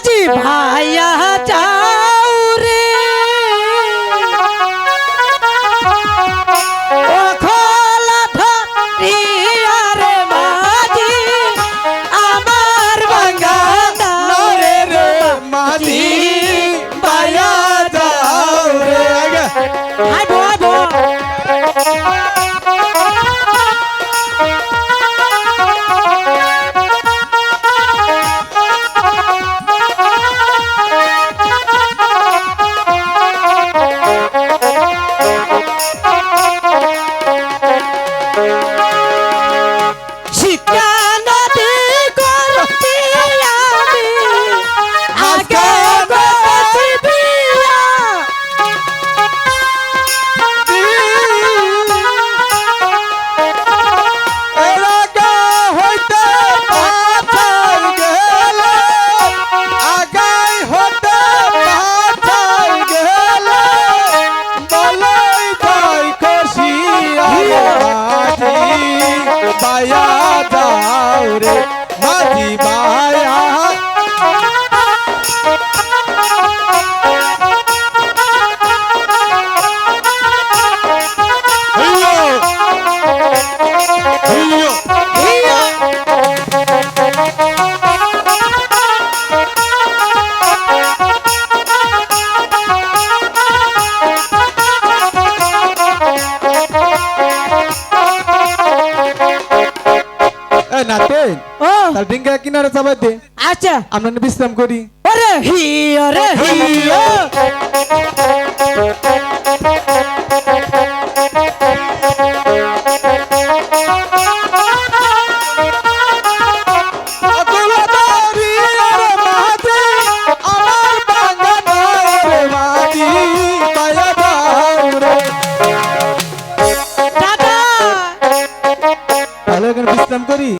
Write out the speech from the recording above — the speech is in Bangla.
মাঝি ভাইয়া যাও রে। ও ভাই খুশি বায়া দাও রে মাঝি এ নাতে ও। তার ডিঙ্গা কিনারে চাবাই দে। আচ্ছা। আমরা বিশ্রাম করি। ওরে রে অতুলতারি রে মাঝি আমার বাঙ্গানা রে মাঝি বায়া যাও রে। দাদা। তাহলে এখানে বিশ্রাম করি।